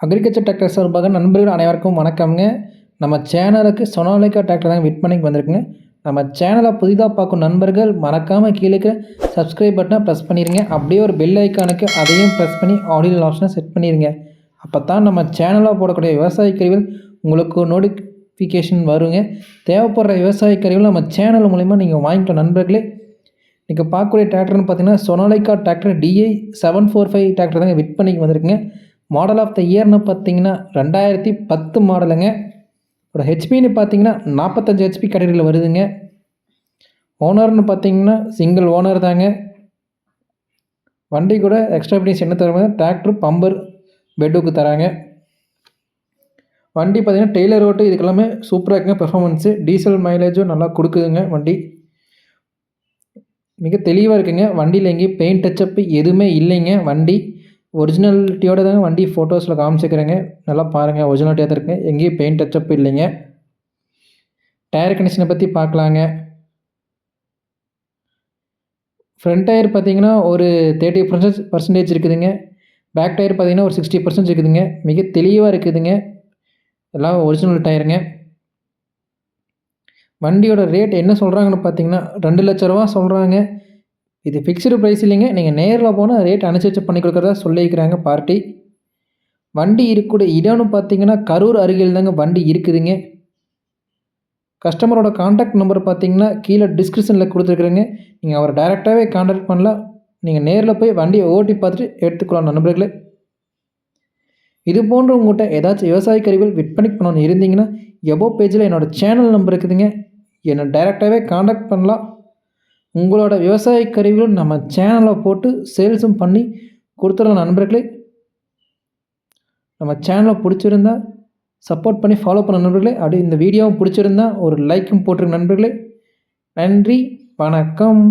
Agriculture tractor சார்பாக நண்பர்கள் அனைவருக்கும் வணக்கம்ங்க. நம்ம சேனலுக்கு சொனாலிகா டிராக்டர் தாங்க விற்பனைக்கு வந்திருக்குங்க. நம்ம சேனலை புதிதாக பார்க்கும் நண்பர்கள் மறக்காமல் கீழே சப்ஸ்கிரைப் பட்டனை ப்ரெஸ் பண்ணிடுங்க அப்படியே ஒரு பெல் ஐக்கானுக்கு அதையும் ப்ரெஸ் பண்ணி ஆடியோ ஆப்ஷனை செட் பண்ணிடுங்க அப்போ தான் நம்ம சேனலில் போடக்கூடிய விவசாய கருவிகள் உங்களுக்கு நோட்டிஃபிகேஷன் வருங்க. தேவைப்படுற விவசாய கருவிகள் நம்ம சேனல் மூலிமா நீங்கள் வாங்கிக்கலாம் நண்பர்களே. இன்றைக்கி பார்க்கக்கூடிய டிராக்டர்னு பார்த்தீங்கன்னா Sonalika tractor DI seven four five tractor தாங்க விற்பனைக்கு வந்திருக்குங்க. மாடல் ஆஃப் த இயர்னு பார்த்தீங்கன்னா ரெண்டாயிரத்தி பத்து மாடலுங்க ஒரு ஹெச்பின்னு பார்த்தீங்கன்னா நாற்பத்தஞ்சு ஹெச்பி கேட்டகரியில் வருதுங்க. ஓனர்னு பார்த்தீங்கன்னா சிங்கிள் ஓனர் தாங்க. வண்டி கூட எக்ஸ்ட்ரா பிடிஸ் என்ன தருவாங்க டிராக்டர் பம்பர் பெட்டுக்கு தராங்க. வண்டி பார்த்தீங்கன்னா டெய்லர் ரோட்டு இதுக்கெல்லாமே சூப்பராக இருக்குங்க. பெர்ஃபார்மன்ஸு டீசல் மைலேஜும் நல்லா கொடுக்குதுங்க வண்டி. மிக தெளிவாக இருக்குங்க. வண்டியில் எங்கேயும் பெயிண்ட் டச்சப்பு எதுவுமே இல்லைங்க வண்டி. ஒரிஜினாலிட்டியோட தாங்க வண்டி ஃபோட்டோஸில் காமிச்சிக்கிறேங்க. நல்லா பாருங்கள் ஒரிஜினாலிட்டியாக தான் இருக்குங்க எங்கேயும் பெயிண்ட் டச்சப் இல்லைங்க. டயர் கண்டிஷனை பற்றி பார்க்கலாங்க. ஃப்ரண்ட் டயர் பார்த்தீங்கன்னா ஒரு தேர்ட்டி பர்சன்ட் பர்சன்டேஜ் இருக்குதுங்க. பேக் டயர் பார்த்தீங்கன்னா ஒரு சிக்ஸ்டி பர்சன்ட் இருக்குதுங்க. மிக தெளிவாக இருக்குதுங்க. எல்லாம் ஒரிஜினல் டயருங்க வண்டியோட ரேட் என்ன சொல்கிறாங்கன்னு பார்த்தீங்கன்னா ரெண்டு லட்ச ரூபா சொல்கிறாங்க இது ஃபிக்ஸ்டு ப்ரைஸ் இல்லைங்க. நீங்கள் நேரில் போனால் ரேட் அனுசரித்து பண்ணி கொடுக்குறதா சொல்லியிருக்கிறாங்க பார்ட்டி வண்டி இருக்கக்கூடிய இடம்னு பார்த்தீங்கன்னா கரூர் அருகில் தாங்க வண்டி இருக்குதுங்க. கஸ்டமரோட காண்டாக்ட் நம்பர் பார்த்தீங்கன்னா கீழே டிஸ்கிரிப்ஷனில் கொடுத்துருக்குறேங்க. நீங்கள் அவரை டைரெக்டாகவே காண்டாக்ட் பண்ணலாம். நீங்கள் நேரில் போய் வண்டியை ஓட்டி பார்த்துட்டு எடுத்துக்கலாம் நண்பர்களே. இது போன்ற உங்கள்கிட்ட ஏதாச்சும் விவசாய கருவிகள் விற்பனை பண்ணணும்னு இருந்தீங்கன்னா எபோ பேஜில் என்னோடய சேனல் நம்பர் இருக்குதுங்க. என்னை டைரெக்டாகவே காண்டாக்ட் பண்ணலாம். உங்களோட விவசாய கருவிகளும் நம்ம சேனலில் போட்டு சேல்ஸும் பண்ணி கொடுத்துடலாம் நண்பர்களே. நம்ம சேனலை பிடிச்சிருந்தா சப்போர்ட் பண்ணி ஃபாலோ பண்ண நண்பர்களே. அப்படி இந்த வீடியோவும் பிடிச்சிருந்தா ஒரு லைக்கும் போட்டிருங்க நண்பர்களே. நன்றி வணக்கம்.